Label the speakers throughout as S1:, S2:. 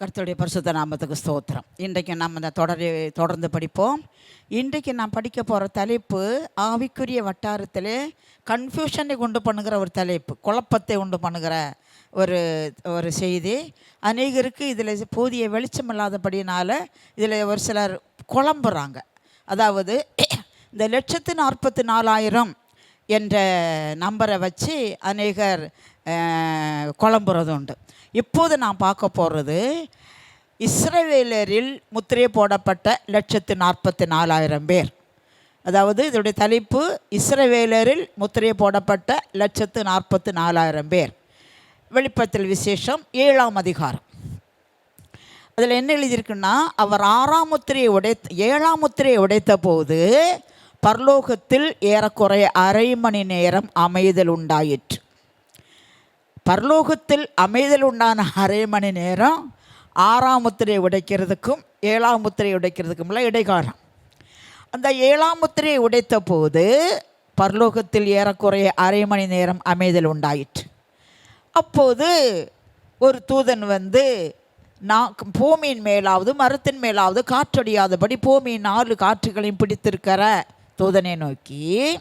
S1: கர்த்தருடைய பரிசுத்த நாமத்துக்கு ஸ்தோத்திரம். இன்றைக்கு நம்ம இந்த தொடரை தொடர்ந்து படிப்போம். இன்றைக்கு நான் படிக்க போகிற தலைப்பு ஆவிக்குரிய வட்டாரத்தில் கன்ஃபியூஷனை உண்டு பண்ணுகிற ஒரு தலைப்பு குழப்பத்தை உண்டு பண்ணுகிற ஒரு ஒரு செய்தி. அநேகருக்கு இதில் போதிய வெளிச்சம் இல்லாதபடினால் இதில் ஒரு சிலர் குழம்புறாங்க. அதாவது இந்த லட்சத்து நாற்பத்தி நாலாயிரம் என்ற நம்பரை வச்சு அநேகர் குழம்புறது உண்டு இப்போது நான் பார்க்க போகிறது இஸ்ரவேலரில் முத்திரை போடப்பட்ட லட்சத்து நாற்பத்தி நாலாயிரம் பேர். அதாவது இதோடைய தலைப்பு இஸ்ரவேலரில் முத்திரை போடப்பட்ட லட்சத்து நாற்பத்தி நாலாயிரம் பேர். வெளிப்பத்தில் விசேஷம் ஏழாம் அதிகாரம். அதில் என்ன எழுதியிருக்குன்னா அவர் ஆறாம் முத்திரையை உடைத்த ஏழாம் முத்திரையை உடைத்த போது பரலோகத்தில் ஏறக்குறைய அரை மணி நேரம் அமைதல் உண்டாயிற்று. பரலோகத்தில் அமைதல் உண்டான அரை மணி நேரம் ஆறாம் முத்திரையை உடைக்கிறதுக்கும் ஏழாம் முத்திரையை உடைக்கிறதுக்கும்ல இடைக்காலம் அந்த ஏழாம் முத்திரையை உடைத்த போது பரலோகத்தில் ஏறக்குறைய அரை மணி நேரம் அமைதல் உண்டாயிற்று. அப்போது ஒரு தூதன் வந்து நான் பூமியின் மேலாவது மரத்தின் மேலாவது காற்றடியாதபடி பூமியின் நாலு காற்றுகளையும் பிடித்திருக்கிற தூதனை நோக்கி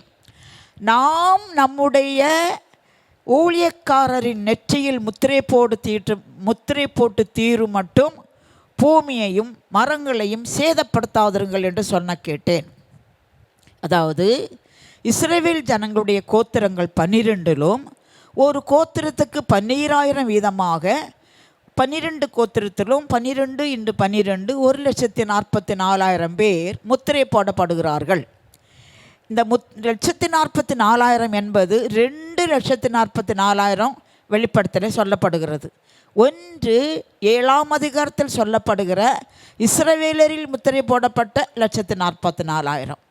S1: நாம் நம்முடைய ஊழியக்காரரின் நெற்றியில் முத்திரை போடு தீட்டு முத்திரை போட்டு தீரும் மட்டும் பூமியையும் மரங்களையும் சேதப்படுத்தாதிருங்கள் என்று சொன்ன கேட்டேன். அதாவது இஸ்ரேவேல் ஜனங்களுடைய கோத்திரங்கள் பன்னிரெண்டிலும் ஒரு கோத்திரத்துக்கு பன்னீராயிரம் வீதமாக பன்னிரெண்டு கோத்திரத்திலும் பன்னிரெண்டு இன்று பன்னிரெண்டு ஒரு லட்சத்தி நாற்பத்தி நாலாயிரம் பேர் முத்திரை போடப்படுகிறார்கள். இந்த முத் லட்சத்தி நாற்பத்தி நாலாயிரம் என்பது ரெண்டு லட்சத்தி நாற்பத்தி நாலாயிரம் வெளிப்படுத்தலை சொல்லப்படுகிறது. ஒன்று ஏழாம் அதிகாரத்தில் சொல்லப்படுகிற இஸ்ரவேலரில் முத்திரை போடப்பட்ட லட்சத்தி நாற்பத்தி நாலாயிரம்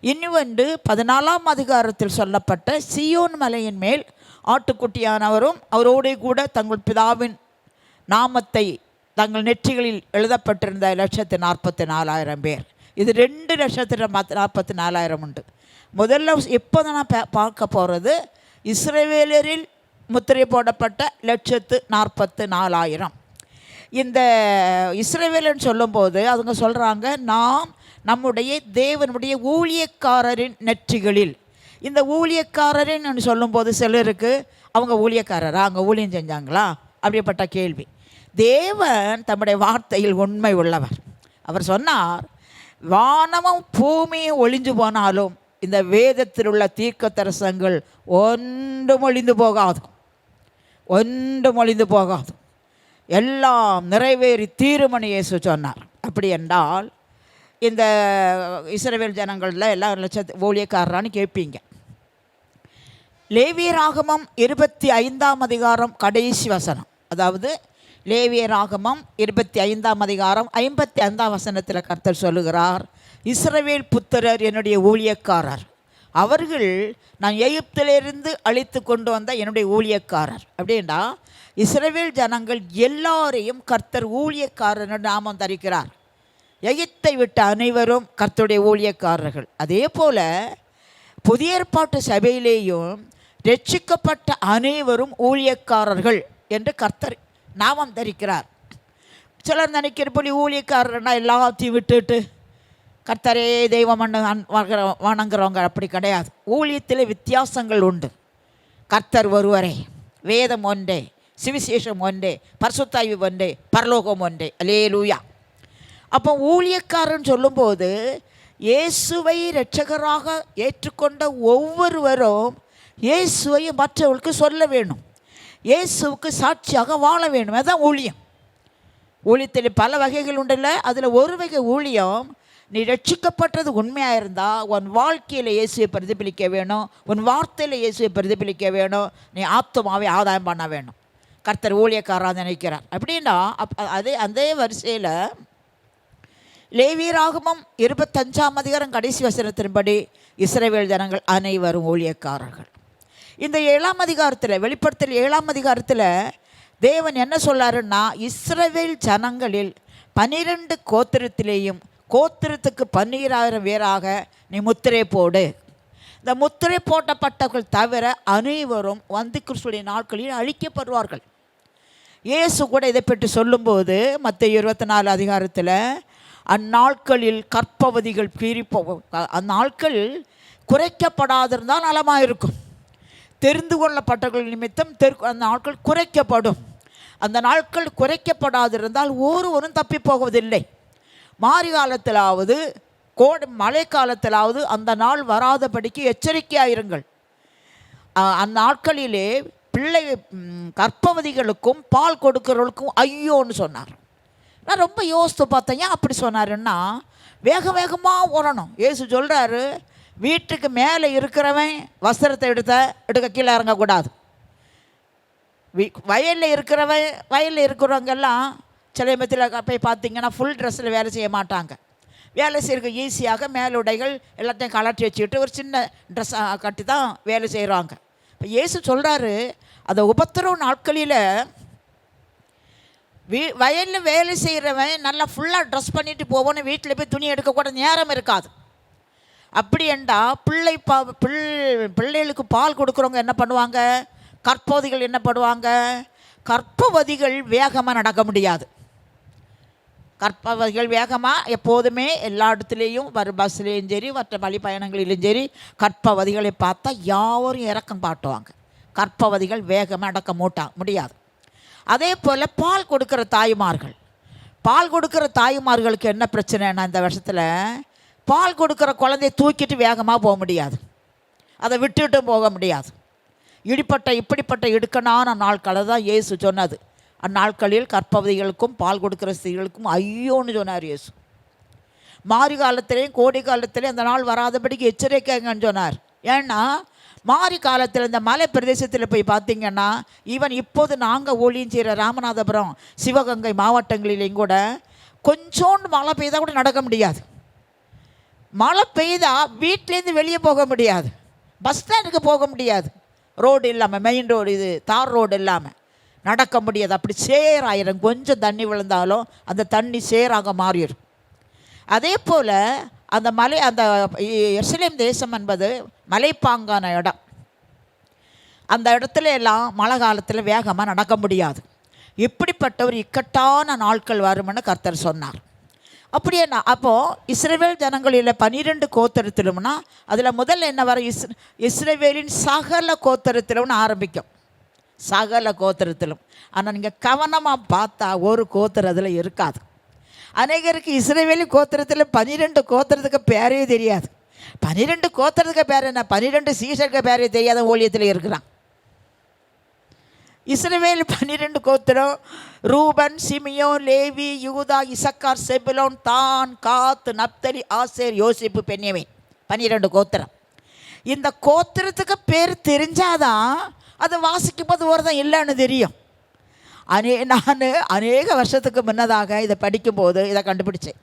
S1: இன்னொன்று பதினாலாம் அதிகாரத்தில் சொல்லப்பட்ட சியோன் மலையின் மேல் ஆட்டுக்குட்டியானவரும் அவரோடே கூட தங்கள் பிதாவின் நாமத்தை தங்கள் நெற்றிகளில் எழுதப்பட்டிருந்த லட்சத்து நாற்பத்தி நாலாயிரம் பேர். இது ரெண்டு லட்சத்து நாற்பத்தி நாற்பத்தி நாலாயிரம் உண்டு. முதல்ல தான் நான் பா- பார்க்க போகிறது இஸ்ரேவேலரில் முத்திரை போடப்பட்ட லட்சத்து நாற்பத்து நாலாயிரம் இந்த இஸ்ரேவேலன்னு சொல்லும்போது அவங்க சொல்கிறாங்க நாம் நம்முடைய தேவனுடைய ஊழியக்காரரின் நெற்றிகளில். இந்த ஊழியக்காரரின்னு சொல்லும்போது சிலருக்கு அவங்க ஊழியக்காரரா? அவங்க ஊழியம் செஞ்சாங்களா? அப்படிப்பட்ட கேள்வி. தேவன் தம்முடைய வார்த்தையில் உண்மை உள்ளவர். அவர் சொன்னார் வானமும் பூமியும் ஒளிஞ்சு போனாலும் இந்த வேதத்தில் உள்ள தீர்க்க தரசங்கள் ஒன்றும் ஒளிந்து போகாது. ஒன்றும் ஒளிந்து போகாது. எல்லாம் நிறைவேறி தீருமணி இயேசு சொன்னார். அப்படி என்றால் இந்த இஸ்ரவேல் ஜனங்களில் எல்லாம் லட்சத்து ஊழியக்காரரான்னு கேட்பீங்க. லேவியராகமம் இருபத்தி ஐந்தாம் அதிகாரம் கடைசி வசனம். அதாவது லேவியராகமம் இருபத்தி ஐந்தாம் அதிகாரம் ஐம்பத்தி ஐந்தாம் வசனத்தில் கர்த்தர் சொல்லுகிறார் இஸ்ரவேல் புத்திரர் என்னுடைய ஊழியக்காரர். அவர்கள் நான் எகிப்திலிருந்து அழித்து கொண்டு வந்த என்னுடைய ஊழியக்காரர். அப்படின்னா இஸ்ரவேல் ஜனங்கள் எல்லாரையும் கர்த்தர் ஊழியக்காரர் நாமம் தரிக்கிறார். எகிப்தை விட்ட அனைவரும் கர்த்தருடைய ஊழியக்காரர்கள். அதே போல் புதிய ஏற்பாட்டு சபையிலேயும் ரட்சிக்கப்பட்ட அனைவரும் ஊழியக்காரர்கள் என்று கர்த்தர் நாமம் தரிக்கிறார். சிலர் நினைக்கிற போலி ஊழியக்காரர்னா எல்லாத்தையும் விட்டுட்டு கர்த்தரே தெய்வம் வணங்குறவங்க அப்படி கிடையாது. ஊழியத்தில் வித்தியாசங்கள் உண்டு. கர்த்தர் ஒருவரே வேதம் ஒன்றே சிவிசேஷம் ஒன்றே பரிசுத்தாய்வு ஒன்றே பரலோகம் ஒன்றே. அலேலூயா அப்போ ஊழியக்காரன் சொல்லும்போது இயேசுவை இரட்சகராக ஏற்றுக்கொண்ட ஒவ்வொருவரும் இயேசுவை மற்றவர்களுக்கு சொல்ல வேணும். இயேசுவுக்கு சாட்சியாக வாழ வேண்டும். அதுதான் ஊழியம். ஊழியத்தில் பல வகைகள் உண்டுல்ல. அதில் ஒரு வகை ஊழியம் நீ ரட்சிக்கப்பட்டது உண்மையாக இருந்தால் உன் வாழ்க்கையில் இயேசுவை பிரதிபலிக்க வேணும். உன் வார்த்தையில் இயேசுவை பிரதிபலிக்க வேணும். நீ ஆத்மாவை ஆதாயம் பண்ண வேணும். கர்த்தர் ஊழியக்காரராக நினைக்கிறார். அப்படின்னா அப் அதே அதே வரிசையில் லேவியராகமும் இருபத்தஞ்சாம் அதிகாரம் கடைசி வசனத்தின்படி இஸ்ரேவேல் ஜனங்கள் அனைவரும் ஊழியக்காரர்கள். இந்த ஏழாம் அதிகாரத்தில் வெளிப்படுத்தல் ஏழாம் அதிகாரத்தில் தேவன் என்ன சொல்லாருன்னா இஸ்ரவேல் ஜனங்களில் பன்னிரெண்டு கோத்திரத்திலேயும் கோத்திரத்துக்கு பன்னீராயிரம் பேராக நீ முத்திரை போடு. இந்த முத்திரை போட்டப்பட்டவர்கள் தவிர அனைவரும் வந்து கிறிஸ்துடைய நாட்களில் அழிக்கப்படுவார்கள். இயேசு கூட இதை பற்றி சொல்லும்போது மற்ற இருபத்தி நாலு அதிகாரத்தில் அந்நாட்களில் கற்பவதிகள் பிரிப்போ அந்நாட்கள் குறைக்கப்படாதிருந்தால் நலமாக இருக்கும் தெரிந்து கொள்ளப்பட்டவர்கள் நிமித்தம் தெரு அந்த நாட்கள் குறைக்கப்படும். அந்த நாட்கள் குறைக்கப்படாதிருந்தால் ஒருவரும் தப்பி போவதில்லை மாறி காலத்திலாவது கோடை மழை காலத்திலாவது அந்த நாள் வராதபடிக்கு எச்சரிக்கையாயிருங்கள். அந்த நாட்களிலே பிள்ளை கற்பவதிகளுக்கும் கர்ப்பவதிகளுக்கும் பால் கொடுக்கிறவர்களுக்கும் ஐயோன்னு சொன்னார். நான் ரொம்ப யோசித்து பார்த்தேன் ஏன் அப்படி சொன்னாருன்னா வேக வேகமாக ஓடணும். ஏசு சொல்கிறாரு வீட்டுக்கு மேலே இருக்கிறவன் வஸ்திரத்தை எடுத்த எடுக்க கீழே இறங்கக்கூடாது. வயலில் இருக்கிறவன் வயலில் இருக்கிறவங்கெல்லாம் சில மத்தியில் போய் பார்த்தீங்கன்னா ஃபுல் ட்ரெஸ்ஸில் வேலை செய்ய மாட்டாங்க. வேலை செய்யறதுக்கு ஈஸியாக மேலுடைகள் எல்லாத்தையும் கலட்டி வச்சுக்கிட்டு ஒரு சின்ன ட்ரெஸ்ஸாக கட்டி தான் வேலை செய்கிறாங்க இப்போ இயேசு சொல்கிறாரு அந்த உபத்திரவு நாட்களில் வீ வயலில் வேலை செய்கிறவன் நல்லா ஃபுல்லாக ட்ரெஸ் பண்ணிட்டு போவோன்னு வீட்டில் போய் துணி எடுக்கக்கூட நேரம் இருக்காது. அப்படி என்றா பிள்ளை பா பிள் பிள்ளைகளுக்கு பால் கொடுக்குறவங்க என்ன பண்ணுவாங்க? கற்பவதிகள் என்ன பண்ணுவாங்க? கற்பவதிகள் வேகமாக நடக்க முடியாது. கற்பவதிகள் வேகமாக எப்போதுமே எல்லா இடத்துலையும் வரும் பஸ்லேயும் சரி மற்ற வழி பயணங்களிலும் சரி கற்பவதிகளை பார்த்தா யாவரும் இறக்கம் பாட்டுவாங்க கற்பவதிகள் வேகமாக நடக்க மூட்டா முடியாது. அதே போல் பால் கொடுக்குற தாய்மார்கள். பால் கொடுக்குற தாய்மார்களுக்கு என்ன பிரச்சனைனா இந்த வருஷத்தில் பால் கொடுக்குற குழந்தைய தூக்கிட்டு வேகமாக போக முடியாது. அதை விட்டுட்டும் போக முடியாது. இடிப்பட்ட இப்படிப்பட்ட இடுக்கணான நாட்களை தான் இயேசு சொன்னது. அந்நாட்களில் கற்பவதிகளுக்கும் பால் கொடுக்குற ஸ்திரீகளுக்கும் ஐயோன்னு சொன்னார் இயேசு. மாறி காலத்திலையும் கோடி காலத்திலையும் அந்த நாள் வராதபடிக்கு எச்சரிக்கைங்கன்னு சொன்னார். ஏன்னா மாறி காலத்தில் இந்த மலை பிரதேசத்தில் போய் பார்த்தீங்கன்னா ஈவன் இப்போது நாங்கள் ஊழியம் செய்கிற ராமநாதபுரம் சிவகங்கை மாவட்டங்களிலேயும் கூட கொஞ்சோண்டு மழை பெய்தால் கூட நடக்க முடியாது. மழை பெய்தா வீட்டிலேருந்து வெளியே போக முடியாது. பஸ் ஸ்டாண்டுக்கு போக முடியாது. ரோடு இல்லாமல் மெயின் ரோடு இது தார் ரோடு இல்லாமல் நடக்க முடியாது. அப்படி சேராயிரும். கொஞ்சம் தண்ணி விழுந்தாலும் அந்த தண்ணி சேராக மாறிடும். அதே போல் அந்த மலை அந்த எருசலேம் தேசம் என்பது மலைப்பாங்கான இடம். அந்த இடத்துல எல்லாம் மழை காலத்தில் வேகமாக நடக்க முடியாது. இப்படிப்பட்ட ஒரு இக்கட்டான நாட்கள் வரும்னு கர்த்தர் சொன்னார். அப்படியே நான் அப்போது இஸ்ரேவேல் ஜனங்களில் பன்னிரெண்டு கோத்தரத்திலும்னா அதில் முதல்ல என்ன வர இஸ் இஸ்ரேவேலின் சகல கோத்தரத்திலும்னு ஆரம்பிக்கும். சகல கோத்திரத்திலும். ஆனால் நீங்கள் கவனமாக பார்த்தா ஒரு கோத்திரம் அதில் இருக்காது. அநேகருக்கு இஸ்ரேவேலி கோத்திரத்தில் பன்னிரெண்டு கோத்திரத்துக்கு பேரே தெரியாது. பன்னிரெண்டு கோத்திரத்துக்கு பேர் என்ன? பன்னிரெண்டு சீசருக்கு பேரே தெரியாத ஊழியத்தில் இருக்கிறான். இஸ்ரவேல் பன்னிரெண்டு கோத்திரம் Reuben Simeon Levi Judah Issachar Zebulun Dan Gad Naphtali Asher யோசிப்பு பெண்ணியவேன் பன்னிரெண்டு கோத்திரம். இந்த கோத்திரத்துக்கு பேர் தெரிஞ்சாதான் அதை வாசிக்கும் போது ஒருத்தன் இல்லைன்னு தெரியும். அனே நான் அநேக வருஷத்துக்கு முன்னதாக இதை படிக்கும்போது இதை கண்டுபிடிச்சேன்.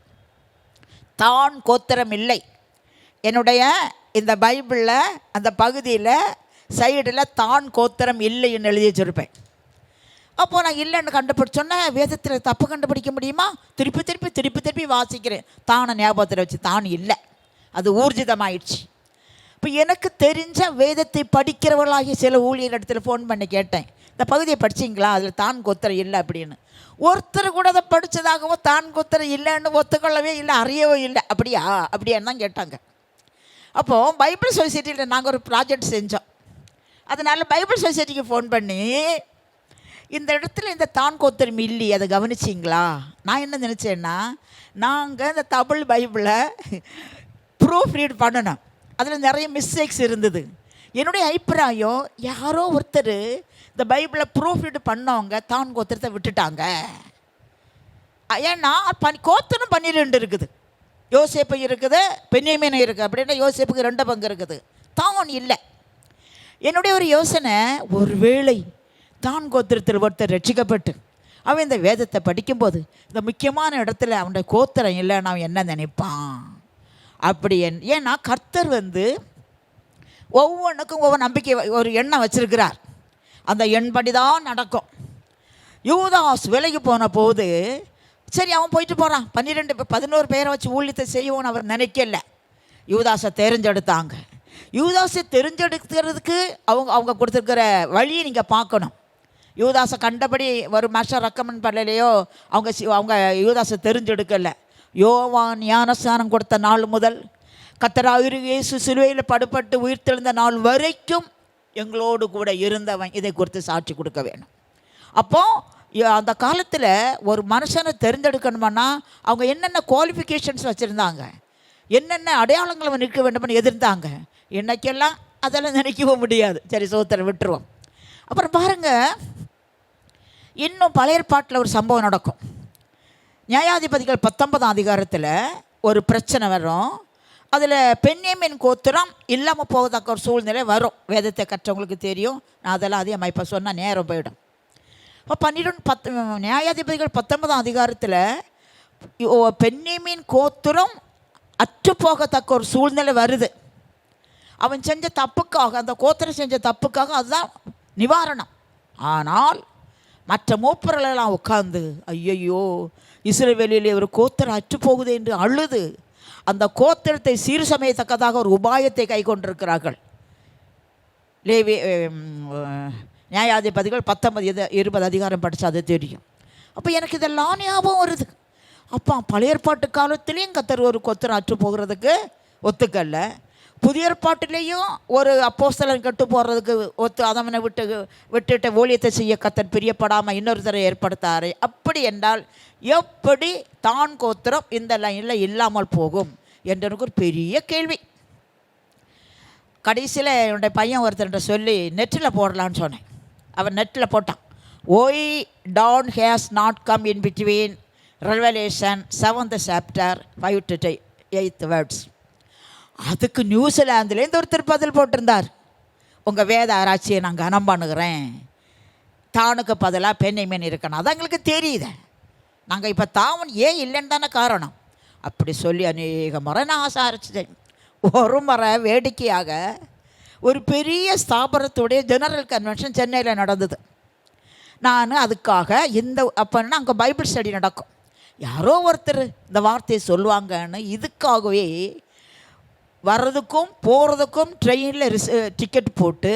S1: தான் கோத்திரம் இல்லை. என்னுடைய இந்த பைபிளில் அந்த பகுதியில் சைடில் தான் கோத்திரம் இல்லைன்னு எழுதி வச்சுருப்பேன். அப்போது நான் இல்லைன்னு கண்டுபிடிச்சோன்னே வேதத்தில் தப்பு கண்டுபிடிக்க முடியுமா? திருப்பி திருப்பி திருப்பி திருப்பி வாசிக்கிறேன். தானை ஞாபகத்தில் வச்சு தான் இல்லை. அது ஊர்ஜிதமாயிடுச்சு. இப்போ எனக்கு தெரிஞ்ச வேதத்தை படிக்கிறவர்களாகிய சில ஊழியர் இடத்துல ஃபோன் பண்ணி கேட்டேன். இந்த பகுதியை படிச்சிங்களா? அதில் தான் கோத்திரம் இல்லை அப்படின்னு. ஒருத்தர் கூட அதை படித்ததாகவும் தான் கோத்திரம் இல்லைன்னு ஒத்துக்கொள்ளவே இல்லை அறியவே இல்லை. அப்படியா? அப்படியான்னு தான் கேட்டாங்க. அப்போது பைபிள் சொசைட்டியில் நாங்கள் ஒரு ப்ராஜெக்ட் செஞ்சோம். அதனால் பைபிள் சொசைட்டிக்கு ஃபோன் பண்ணி இந்த இடத்துல இந்த தான் கோத்திரம் இல்லி அதை கவனிச்சிங்களா? நான் என்ன நினச்சேன்னா நாங்கள் இந்த தமிழ் பைபிளை ப்ரூஃப் ரீட் பண்ணணும். அதில் நிறைய மிஸ்டேக்ஸ் இருந்தது. என்னுடைய அபிப்பிராயம் யாரோ ஒருத்தர் இந்த பைபிளை ப்ரூஃப் ரீட் பண்ணவங்க தான் கோத்திரத்தை விட்டுட்டாங்க. ஏன்னா பனி கோத்திரம் பன்னிரெண்டு இருக்குது. யோசேப்பு இருக்குது பெண்ணியமீன் இருக்குது. அப்படின்னா யோசேப்புக்கு ரெண்டு பங்கு இருக்குது. தான் இல்லை. என்னுடைய ஒரு யோசனை ஒருவேளை தான் கோத்திரத்தில் ஒருத்தர் ரட்சிக்கப்பட்டு அவன் இந்த வேதத்தை படிக்கும்போது இந்த முக்கியமான இடத்துல அவனுடைய கோத்திரம் இல்லைன்னு அவன் என்ன நினைப்பான்? அப்படி என் ஏன்னா கர்த்தர் வந்து ஒவ்வொன்றுக்கும் ஒவ்வொரு நம்பிக்கை ஒரு எண்ணம் வச்சிருக்கிறார். அந்த எண்படி தான் நடக்கும். யூதாஸ் விலைக்கு போன போது சரி அவன் போயிட்டு போகிறான் பன்னிரெண்டு பதினோரு பேரை வச்சு ஊழியத்தை செய்வோன்னு அவர் நினைக்கல. யூதாஸை தெரிஞ்செடுத்தாங்க. யூதாஸை தெரிஞ்செடுக்கிறதுக்கு அவங்க அவங்க கொடுத்துருக்கிற வழியை நீங்கள் பார்க்கணும். யூதாசை கண்டபடி ஒரு மாஸ்டர் ரெக்கமெண்ட் பண்ணலையோ அவங்க அவங்க யூதாசை தெரிஞ்செடுக்கலை. யோவான் ஞானஸ்தானம் கொடுத்த நாள் முதல் கத்தராயிரு இயேசு சிலுவையில் படுபட்டு உயிர்த்தெழுந்த நாள் வரைக்கும் எங்களோடு கூட இருந்தவன் இதை குறித்து சாட்சி கொடுக்க வேணும். அப்போ அந்த காலத்தில் ஒரு மனுஷனை தெரிந்தெடுக்கணுமானா அவங்க என்னென்ன குவாலிஃபிகேஷன்ஸ் வச்சுருந்தாங்க? என்னென்ன அடையாளங்களை அவன் நிற்க வேண்டும்னு எதிர்ந்தாங்க இன்னைக்கெல்லாம் அதெல்லாம் நினைக்கவும் முடியாது. சரி சோத்திர விட்டுருவோம். அப்புறம் பாருங்க இன்னும் பழைய பாட்டில் ஒரு சம்பவம் நடக்கும். நியாயாதிபதிகள் பத்தொன்பதாம் அதிகாரத்தில் ஒரு பிரச்சனை வரும். அதில் பெண்ணியமின் கோத்திரம் இல்லாமல் போகத்தக்க ஒரு சூழ்நிலை வரும். வேதத்தை கற்றவங்களுக்கு தெரியும். நான் அதெல்லாம் அதிகமாக இப்போ சொன்னால் நேரம் போயிடும். இப்போ பன்னிரெண்டு பத்து நியாயாதிபதிகள் பத்தொன்பதாம் அதிகாரத்தில் பெண்ணியமின் கோத்திரம் அற்று போகத்தக்க ஒரு சூழ்நிலை வருது. அவன் செஞ்ச தப்புக்காக அந்த கோத்திரம் செஞ்ச தப்புக்காக அதுதான் நிவாரணம். ஆனால் மற்ற மூப்பர்களெல்லாம் உட்காந்து ஐயையோ இஸ்ரவேலிலே ஒரு கோத்திரம் அற்று போகுது என்று அழுது. அந்த கோத்திரத்தை சீர் சமயத்தக்கதாக ஒரு உபாயத்தை கை கொண்டிருக்கிறார்கள். லேவி நியாயாதிபதிகள் பத்தொன்பது இது இருபது அதிகாரம் படித்தா அது தெரியும். அப்போ எனக்கு இதெல்லாம் ஞாபகம் வருது. அப்பா பழைய ஏற்பாட்டு காலத்துலேயும் கத்தர் ஒரு கொத்தர் அற்று போகிறதுக்கு ஒத்துக்கல்ல புதிய ஏற்பாட்டிலேயும் ஒரு அப்போஸ்தலன் கெட்டு போடுறதுக்கு ஒத்து அதவனை விட்டு விட்டுட்டு ஊழியத்தை செய்ய கத்தர் பிரியப்படாமல் இன்னொருத்தரை ஏற்படுத்தாரு. அப்படி என்றால் எப்படி தான் கோத்திரம் இந்த லைனில் இல்லாமல் போகும் என்று எனக்கு ஒரு பெரிய கேள்வி. கடைசியில் என்னுடைய பையன் ஒருத்தர் சொல்லி நெட்டில் போடலான்னு சொன்னேன். அவன் நெட்டில் போட்டான். Why Dan has not come in between Revelation seventh chapter five to eight words அதுக்கு நியூசிலாந்துலேருந்து ஒருத்தர் பதில் போட்டிருந்தார். உங்கள் வேத ஆராய்ச்சியை நான் கனம் பண்ணுகிறேன். தானுக்கு பதிலாக பெண்ணை மீன் இருக்கணும். அது எங்களுக்கு தெரியுது. நாங்கள் இப்போ தாவன் ஏன் இல்லைன்னு தானே காரணம். அப்படி சொல்லி அநேக முறை நான் ஆசாரிச்சிட்டேன். ஒரு முறை வேடிக்கையாக ஒரு பெரிய ஸ்தாபனத்துடைய ஜெனரல் கன்வென்ஷன் சென்னையில் நடந்தது. நான் அதுக்காக இந்த அப்போன்னா அங்கே பைபிள் ஸ்டடி நடக்கும். யாரோ ஒருத்தர் இந்த வார்த்தையை சொல்லுவாங்கன்னு இதுக்காகவே வர்றதுக்கும் போகிறதுக்கும் ட்ரெயினில் ரிஸ் டிக்கெட் போட்டு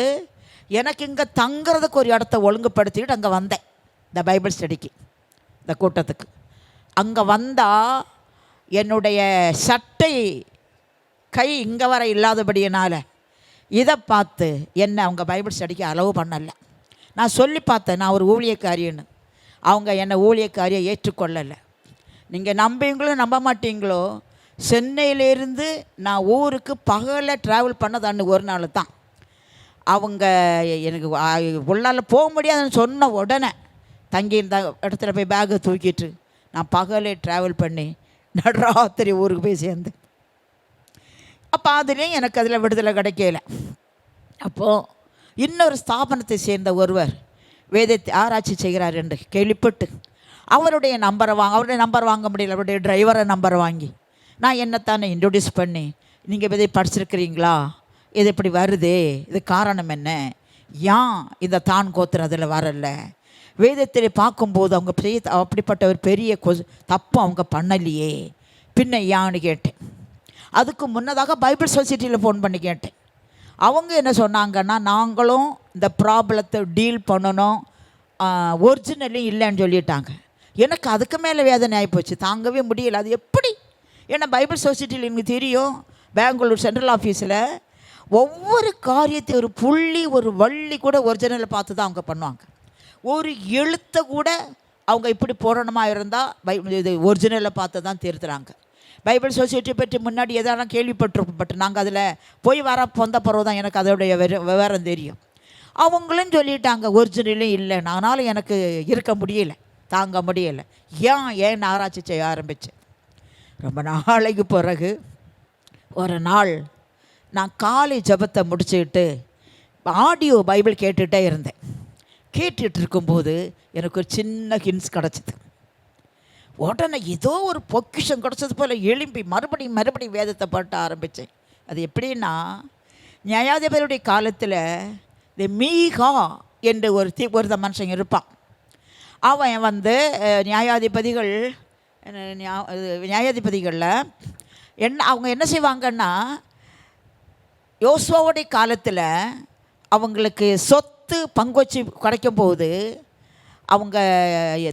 S1: எனக்கு இங்கே தங்குறதுக்கு ஒரு இடத்த ஒழுங்குபடுத்திக்கிட்டு அங்கே வந்தேன். இந்த பைபிள் ஸ்டடிக்கு இந்த கூட்டத்துக்கு. அங்கே வந்தால் என்னுடைய சட்டை கை இங்கே வர இல்லாதபடியினால் இதை பார்த்து என்னை அவங்க பைபிள் ஸ்டடிக்கு அலோவ் பண்ணலை. நான் சொல்லி பார்த்தேன் நான் ஒரு ஊழியக்காரின்னு. அவங்க என்னை ஊழியக்காரியை ஏற்றுக்கொள்ளலை. நீங்கள் நம்புவீங்களோ நம்ப மாட்டீங்களோ சென்னையிலேருந்து நான் ஊருக்கு பகலில் ட்ராவல் பண்ணது அன்னைக்கு ஒரு நாள் தான். அவங்க எனக்கு உள்ளால் உள்ளால போக முடியாதுன்னு சொன்ன உடனே தங்கியிருந்த இடத்துல போய் பேக்கை தூக்கிட்டு நான் பகலே ட்ராவல் பண்ணி நடராத்திரி ஊருக்கு போய் சேர்ந்தேன். அப்போ அதுலேயும் எனக்கு அதில் விடுதலை கிடைக்கல. அப்போது இன்னொரு ஸ்தாபனத்தை சேர்ந்த ஒருவர் வேதத்தை ஆராய்ச்சி செய்கிறார் என்று கேள்விப்பட்டு அவருடைய நம்பரை வாங்க அவருடைய நம்பர் வாங்க முடியல அவருடைய டிரைவரை நம்பரை வாங்கி நான் என்னைத்தானே இன்ட்ரொடியூஸ் பண்ணி நீங்கள் இதை படிச்சிருக்கிறீங்களா? இது இப்படி வருதே இது காரணம் என்ன? ஏன் இந்த தான் கோத்திரம் அதில் வரல? வேதத்தில் பார்க்கும்போது அவங்க பெரிய அப்படிப்பட்ட ஒரு பெரிய கொ தப்பு அவங்க பண்ணலையே. பின்ன ஏன்னு கேட்டேன். அதுக்கு முன்னதாக பைபிள் சொசைட்டியில் ஃபோன் பண்ணி கேட்டேன். அவங்க என்ன சொன்னாங்கன்னா நாங்களும் இந்த ப்ராப்ளத்தை டீல் பண்ணணும். ஒரிஜினலும் இல்லைன்னு சொல்லிட்டாங்க. எனக்கு அதுக்கு மேலே வேதனை ஆகிப்போச்சு தாங்கவே முடியல. அது எப்படி ஏன்னா பைபிள் சொசைட்டியில் எனக்கு தெரியும் பெங்களூர் சென்ட்ரல் ஆஃபீஸில் ஒவ்வொரு காரியத்தை ஒரு புள்ளி ஒரு வள்ளி கூட ஒரிஜினலை பார்த்து தான் அவங்க பண்ணுவாங்க. ஒரு எழுத்தை கூட அவங்க இப்படி போடணுமா இருந்தால் பை இது ஒரிஜினலை பார்த்து தான் திருத்துறாங்க. பைபிள் சொசைட்டி பற்றி முன்னாடி எதனா கேள்விப்பட்டிருப்போம் பட் நாங்கள் அதில் போய் வர பொந்த பிறகு தான் எனக்கு அதோடைய விவரம் தெரியும். அவங்களும் சொல்லிட்டாங்க ஒரிஜினலும் இல்லை ஆனாலும் எனக்கு இருக்க முடியல தாங்க முடியலை. ஏன் ஏன் ஆராய்ச்சி செய்ய ஆரம்பித்தேன் ரொம்ப நாளைக்கு பிறகு ஒரு நாள் நான் காலை ஜெபத்தை முடிச்சுக்கிட்டு ஆடியோ பைபிள் கேட்டுகிட்டே இருந்தேன். கேட்டுட்டு இருக்கும்போது எனக்கு ஒரு சின்ன ஹின்ஸ் கிடச்சிது. உடனே ஏதோ ஒரு பொக்கிஷம் கிடச்சது போல் எழும்பி மறுபடியும் மறுபடியும் வேதத்தை பாட்ட ஆரம்பித்தேன் அது எப்படின்னா நியாயாதிபதியுடைய காலத்தில் இந்த மீகா என்று ஒரு தீ ஒருத்த மனுஷன் இருப்பான். அவன் வந்து நியாயாதிபதிகள் நியாயாதிபதிகளில் என்ன அவங்க என்ன செய்வாங்கன்னா யோசுவாவுடைய காலத்தில் அவங்களுக்கு சொத்து பங்கு வச்சு கிடைக்கும் போது அவங்க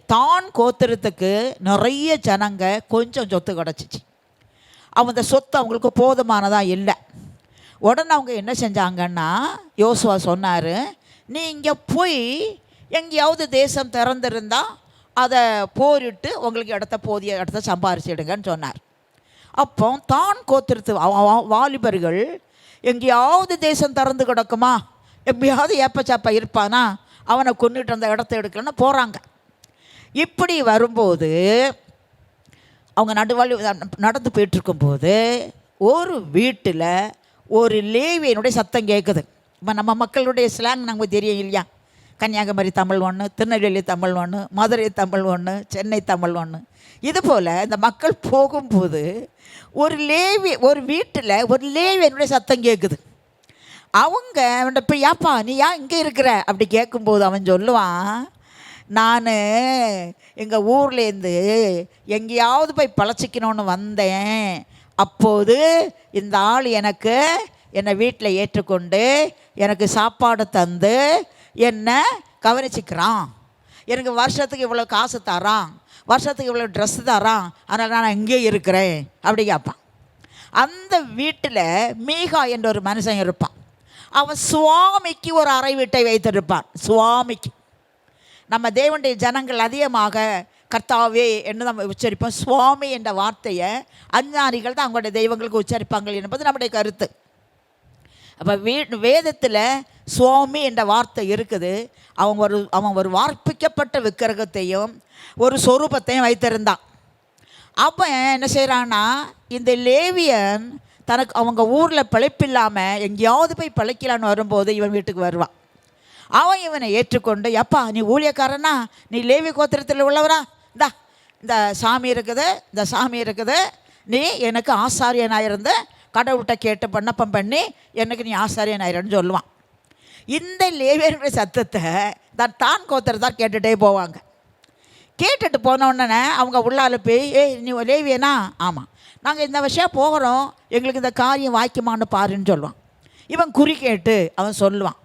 S1: தான் கோத்திரத்துக்கு நிறைய ஜனங்க கொஞ்சம் சொத்து கிடச்சிச்சு. அவங்க அந்த சொத்து அவங்களுக்கு போதுமானதாக இல்லை. உடனே அவங்க என்ன செஞ்சாங்கன்னா யோசுவா சொன்னார் நீ இங்கே போய் எங்கேயாவது தேசம் திறந்திருந்தால் அதை போரிட்டு உங்களுக்கு இடத்த போதிய இடத்த சம்பாரிச்சிடுங்கன்னு சொன்னார். அப்போ தான் கோத்திரத்து அவ- வாலிபர்கள் எங்கேயாவது தேசம் திறந்து கிடக்குமா? எப்படியாவது ஏப்பச்சாப்பா இருப்பானா? அவனை கொண்டுட்டு அந்த இடத்த எடுக்கலன்னு போகிறாங்க இப்படி வரும்போது அவங்க நடுவாளி நடந்து போயிட்டுருக்கும்போது ஒரு வீட்டில் ஒரு லேவியனுடைய சத்தம் கேட்குது இப்போ நம்ம மக்களுடைய ஸ்லாங் நமக்கு தெரியும் இல்லையா? கன்னியாகுமரி தமிழ் ஒன்று திருநெல்வேலி தமிழ் ஒன்று மதுரை தமிழ் ஒன்று சென்னை தமிழ் ஒன்று இது போல் இந்த மக்கள் போகும்போது ஒரு லேவி ஒரு வீட்டில் ஒரு லேவியனுடைய சத்தம் கேட்குது அவங்க அவன்கிட்ட இப்போ ஏப்பா நீ ஏன் இங்கே இருக்கிற? அப்படி கேட்கும்போது அவன் சொல்லுவான் நான் எங்கள் ஊர்லேருந்து எங்கேயாவது போய் பழச்சிக்கணும்னு வந்தேன். அப்போது இந்த ஆள் எனக்கு என்னை வீட்டில் ஏற்றுக்கொண்டு எனக்கு சாப்பாடு தந்து என்னை கவனிச்சிக்கிறான். எனக்கு வருஷத்துக்கு இவ்வளோ காசு தரான். வருஷத்துக்கு இவ்வளோ ட்ரெஸ் தரான். அதனால் நான் இங்கே இருக்கிறேன் அப்படி கேட்பான். அந்த வீட்டில் மீகா என்ற ஒரு மனுஷன் இருப்பான். அவன் சுவாமிக்கு ஒரு அறை வீட்டை வைத்திருப்பான். சுவாமிக்கு. நம்ம தேவனுடைய ஜனங்கள் அதிகமாக கர்த்தாவே என்று நம்ம உச்சரிப்போம்? சுவாமி என்ற வார்த்தையை அஞ்ஞானிகள் தான் அவங்களுடைய தெய்வங்களுக்கு உச்சரிப்பாங்கள் என்பது நம்முடைய கருத்து. அப்போ வீ வேதத்தில் சுவாமி என்ற வார்த்தை இருக்குது. அவன் ஒரு அவன் ஒரு வார்ப்பிக்கப்பட்ட விக்கிரகத்தையும் ஒரு சொரூபத்தையும் வைத்திருந்தான் அப்போ என்ன செய்கிறான்னா இந்த லேவியன் தனக்கு அவங்க ஊரில் பிழைப்பில்லாமல் எங்கேயாவது போய் பிழைக்கலான்னு வரும்போது இவன் வீட்டுக்கு வருவான் அவன் இவனை ஏற்றுக்கொண்டு எப்பா நீ ஊழியக்காரனா? நீ லேவி கோத்திரத்தில் உள்ளவரா? இந்தா இந்த சாமி இருக்குது இந்த சாமி இருக்குது. நீ எனக்கு ஆசாரியனாயிருந்து கடவுள்கிட்ட கேட்டு பண்ணப்பம் பண்ணி எனக்கு நீ ஆசாரியனாயிரன்னு சொல்லுவான். இந்த லேவியருடைய சத்தத்தை தான் தான் கோத்திரத்தார் கேட்டுகிட்டே போவாங்க. கேட்டுட்டு போனோடனே அவங்க உள்ளால போய் ஏய் நீ லேவியனா? ஆமாம் நாங்கள் இந்த விஷயம் போகிறோம். எங்களுக்கு இந்த காரியம் வாய்க்குமான்னு பாருன்னு சொல்லுவான். இவன் குறி கேட்டு அவன் சொல்லுவான்.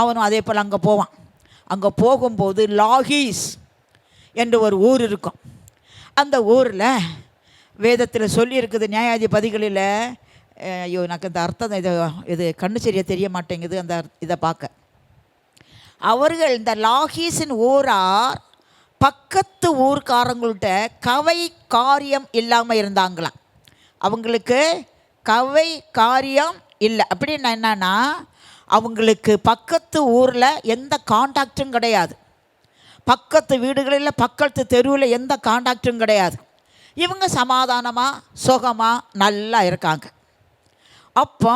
S1: அவனும் அதே போல் அங்கே போவான். அங்கே போகும்போது லாகீஸ் என்று ஒரு ஊர் இருக்கும். அந்த ஊரில் வேதத்தில் சொல்லியிருக்குது நியாயாதிபதிகளில் ஐயோ எனக்கு இந்த அர்த்தம் இது இது கண்ணு சரியாக தெரிய மாட்டேங்குது அந்த அர்த்த- இதை பார்க்க. அவர்கள் இந்த லாகீஸின் ஊரார் பக்கத்து ஊர்க்காரங்கள்ட்ட கவை காரியம் இல்லாமல் இருந்தாங்களாம். அவங்களுக்கு கவை காரியம் இல்லை. அப்படின்னு என்னன்னா அவங்களுக்கு பக்கத்து ஊரில் எந்த காண்டாக்டும் கிடையாது. பக்கத்து வீடுகளில் பக்கத்து தெருவில் எந்த காண்டாக்டும் கிடையாது. இவங்க சமாதானமாக சுகமாக நல்லா இருக்காங்க. அப்போ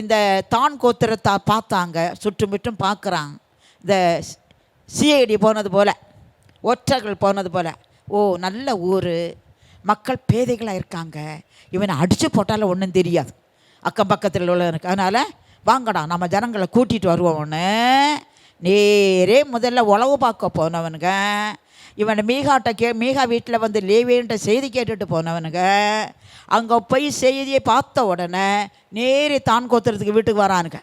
S1: இந்த தான் கோத்திரத்தை பார்த்தாங்க சுற்றுமுற்றும் பார்க்குறாங்க. இந்த சிஐடி போனது போல் ஒற்றர்கள் போனது போல் ஓ நல்ல ஊர் மக்கள் பேதைகளாக இருக்காங்க. இவனை அடித்து போட்டாலும் ஒன்றும் தெரியாது. அக்கம் பக்கத்தில் உள்ளவனுக்கு. அதனால் வாங்கடா நம்ம ஜனங்களை கூட்டிகிட்டு வருவோம்னு நேரே முதல்ல உழவு பார்க்க போனவனுங்க. இவன் மீகாட்ட கே மீகா வீட்டில் வந்து லேவேன்ற செய்தி கேட்டுட்டு போனவனுங்க. அங்கே போய் செய்தியை பார்த்த உடனே நேரே தான் கோத்துறதுக்கு வீட்டுக்கு வரானுங்க.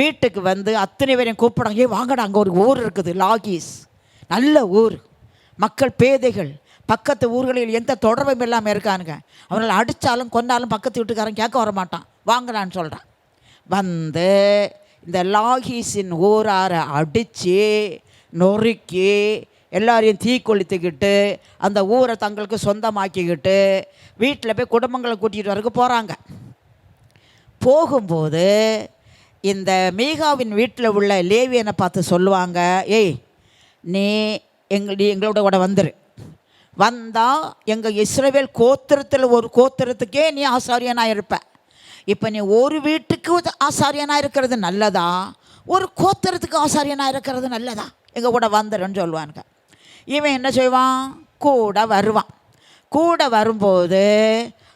S1: வீட்டுக்கு வந்து அத்தனை பேரையும் கூப்பிடாங்க ஏ வாங்கடா அங்கே ஒரு ஊர் இருக்குது லாகீஸ். நல்ல ஊர். மக்கள் பேதைகள். பக்கத்து ஊர்களில் எந்த தொடர்பும் இல்லாமல் இருக்கானுங்க. அவனால் அடித்தாலும் கொண்டாலும் பக்கத்து வீட்டுக்காரன் கேட்க வர மாட்டான் வாங்கடான்னு சொல்கிறான் வந்து இந்த லாகீஸின் ஊராரை அடித்து நொறுக்கி எல்லாரையும் தீ கொளுத்திக்கிட்டு அந்த ஊரை தங்களுக்கு சொந்தமாக்கிக்கிட்டு வீட்டில் போய் குடும்பங்களை கூட்டிகிட்டு வரக்கு போகிறாங்க போகும்போது இந்த மீகாவின் வீட்டில் உள்ள லேவியனை பார்த்து சொல்லுவாங்க ஏய் நீ எங்கள் நீ எங்களோட கூட வந்துரு. வந்தால் எங்கள் இஸ்ரவேல் கோத்திரத்தில் ஒரு கோத்திரத்துக்கே நீ ஆசாரியனாக இருப்ப. இப்போ நீ ஒரு வீட்டுக்கு ஆசாரியனாக இருக்கிறது நல்லதா? ஒரு கோத்திரத்துக்கு ஆசாரியனாக இருக்கிறது நல்லதா? எங்கள் கூட வந்துடுன்னு சொல்லுவானுங்க. இவன் என்ன செய்வான்? கூட வருவான். கூட வரும்போது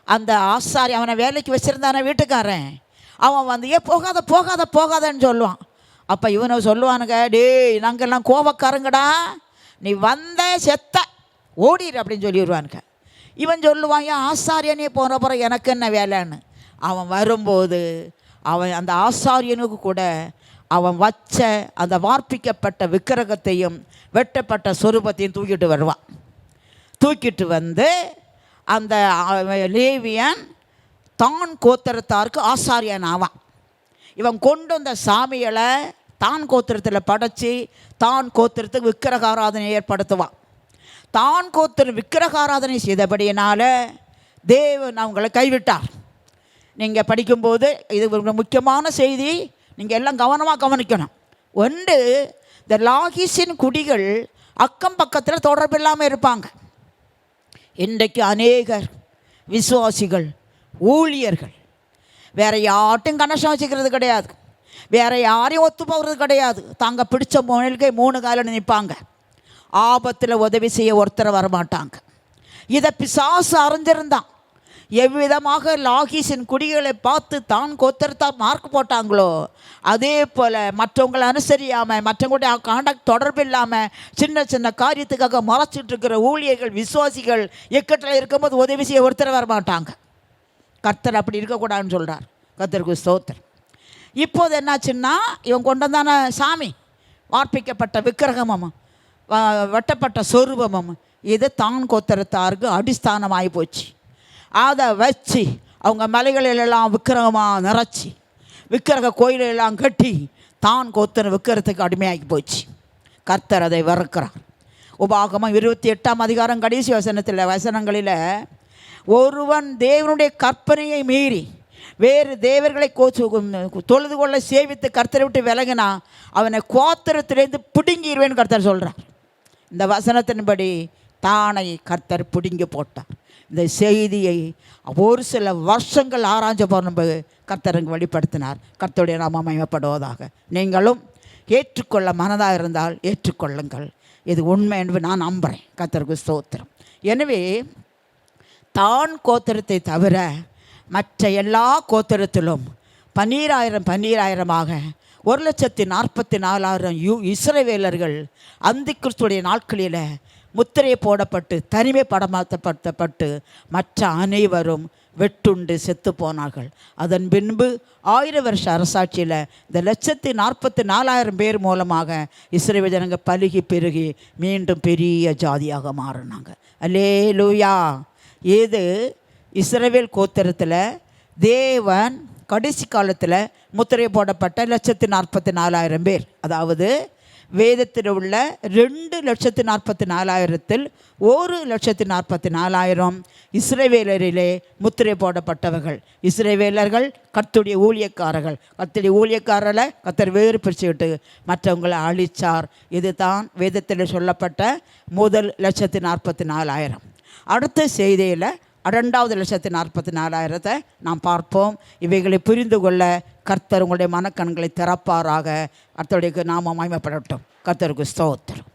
S1: அந்த ஆசாரி அவனை வேலைக்கு வச்சுருந்தானே வீட்டுக்காரன். அவன் வந்து ஏ போகாத போகாத போகாதன்னு சொல்லுவான். அப்போ இவனை சொல்லுவானுங்க டேய் நாங்கள்லாம் கோபக்காரங்கடா நீ வந்த செத்த ஓடிடு அப்படின்னு சொல்லிடுவானுங்க இவன் சொல்லுவான் ஏன் ஆசாரியனே போகிற போகிற எனக்கு என்ன வேலைன்னு? அவன் வரும்போது அவன் அந்த ஆசாரியனுக்கு கூட அவன் வச்ச அந்த வார்ப்பிக்கப்பட்ட விக்கிரகத்தையும் வெட்டப்பட்ட சொரூபத்தையும் தூக்கிட்டு வருவான். தூக்கிட்டு வந்து அந்த லேவியன் தான் கோத்திரத்தாருக்கு ஆசாரியன் ஆவான். இவன் கொண்டு வந்த சாமிகளை தான் கோத்திரத்தில் படைச்சி தான் கோத்திரத்துக்கு விக்கிரகாராதனை ஏற்படுத்துவான். தான் கோத்திரம் விக்கிரகாராதனை செய்தபடியினால தேவன் அவங்களை கைவிட்டார். நீங்கள் படிக்கும்போது இது ஒரு முக்கியமான செய்தி. நீங்கள் எல்லாம் கவனமாக கவனிக்கணும். ஒன்று இந்த லாகிஸின் குடிகள் அக்கம் பக்கத்தில் தொடர்பில்லாமல் இருப்பாங்க. இன்றைக்கு அநேகர் விசுவாசிகள் ஊழியர்கள் வேறு யார்ட்டும் கனெக்ஷன் வச்சுக்கிறது கிடையாது. வேற யாரையும் ஒத்து போகிறது கிடையாது. தாங்க பிடிச்ச முயலுக்கே மூணு காலில் நிற்பாங்க ஆபத்தில் உதவி செய்ய ஒருத்தரை வரமாட்டாங்க. இதை பிசாசு அறிஞ்சிருந்தான். எவ்விதமாக லாகிஸின் குடிகளை பார்த்து தான் கோத்தரத்தா மார்க் போட்டாங்களோ? அதே போல் மற்றவங்களை அனுசரியாமல் மற்றவங்களுடைய காண்டாக்ட் தொடர்பு இல்லாமல் சின்ன சின்ன காரியத்துக்காக மறைச்சிட்டு இருக்கிற ஊழியர்கள் விசுவாசிகள் இக்கட்டில் இருக்கும்போது உதவி செய்ய ஒருத்தர் வரமாட்டாங்க. கர்த்தர் அப்படி இருக்கக்கூடாதுன்னு சொல்கிறார் கர்த்தருக்கு ஸ்தோத்தர் இப்போது என்னாச்சுன்னா இவன் கொண்டு வந்தான சாமி வார்ப்பிக்கப்பட்ட விக்கிரகமும் வெட்டப்பட்ட சொரூபமும் இது தான் கோத்தரத்தாருக்கு அடிஸ்தானமாகி போச்சு. அதை வச்சு அவங்க மலைகளிலெல்லாம் விக்கிரகமாக நிறச்சி விக்கிரக கோயிலெல்லாம் கட்டி தான் கோத்தர விக்கிரத்துக்கு அடிமையாகி போச்சு. கர்த்தர் அதை வெறுக்கிறார். உபாகமம் இருபத்தி எட்டாம் அதிகாரம் கடைசி வசனத்தில் வசனங்களில் ஒருவன் தேவனுடைய கற்பனையை மீறி வேறு தேவர்களை கோ- தொழுது கொள்ள சேவித்து கர்த்தரை விட்டு விலகினா அவனை கோத்திரத்திலேருந்து பிடுங்கிடுவேன்னு கர்த்தர் சொல்கிறார் இந்த வசனத்தின்படி தானை கர்த்தர் பிடுங்கி போட்டார். இந்த செய்தியை ஒரு சில வருஷங்கள் ஆராய்ஞ்ச போகும்போது கர்த்தருங்க வெளிப்படுத்தினார். கர்த்தருடைய நாம மயமப்படுவதாக நீங்களும் ஏற்றுக்கொள்ள மனதாக இருந்தால் ஏற்றுக்கொள்ளுங்கள். இது உண்மை என்று நான் நம்புகிறேன் கர்த்தருக்கு ஸ்தோத்திரம். எனவே தான் கோத்திரத்தை தவிர மற்ற எல்லா கோத்திரத்திலும் பன்னீராயிரம் பன்னீராயிரமாக ஒரு லட்சத்தி நாற்பத்தி நாலாயிரம் யூ இஸ்ரவேலர்கள் அந்தி கிறிஸ்துடைய நாட்களில் முத்திரை போடப்பட்டு தனிமை படமாற்றப்படுத்தப்பட்டு மற்ற அனைவரும் வெட்டுண்டு செத்து போனார்கள். அதன் பின்பு ஆயிரம் வருஷ அரசாட்சியில் இந்த லட்சத்தி நாற்பத்தி நாலாயிரம் பேர் மூலமாக இஸ்ரேல் ஜனங்க பலுகி பெருகி மீண்டும் பெரிய ஜாதியாக மாறினாங்க. அல்லே லூயா இது இஸ்ரேவேல் கோத்திரத்தில் தேவன் கடைசி காலத்தில் முத்திரை போடப்பட்ட லட்சத்து நாற்பத்தி நாலாயிரம் பேர். அதாவது வேதத்தில் உள்ள ரெண்டு லட்சத்து நாற்பத்தி நாலாயிரத்தில் ஒரு லட்சத்து நாற்பத்தி நாலாயிரம் இஸ்ரேவேலரிலே முத்திரை போடப்பட்டவர்கள். இஸ்ரேவேலர்கள் கத்துடைய ஊழியக்காரர்கள். கத்துடைய ஊழியக்காரரை கத்தர் வேறு பிரிச்சுக்கிட்டு மற்றவங்களை அழிச்சார். இதுதான் வேதத்தில் சொல்லப்பட்ட முதல் லட்சத்து நாற்பத்தி நாலாயிரம். அடுத்த செய்தியில் இரண்டாவது லட்சத்து நாற்பத்தி நாலாயிரத்தை நாம் பார்ப்போம். இவைகளை புரிந்து கொள்ள கர்த்தர் உங்களுடைய மனக்கண்களை திறப்பாராக. கர்த்தருடைய நாம மகிமைப்படட்டும். கர்த்தருக்கு ஸ்தோத்திரம்.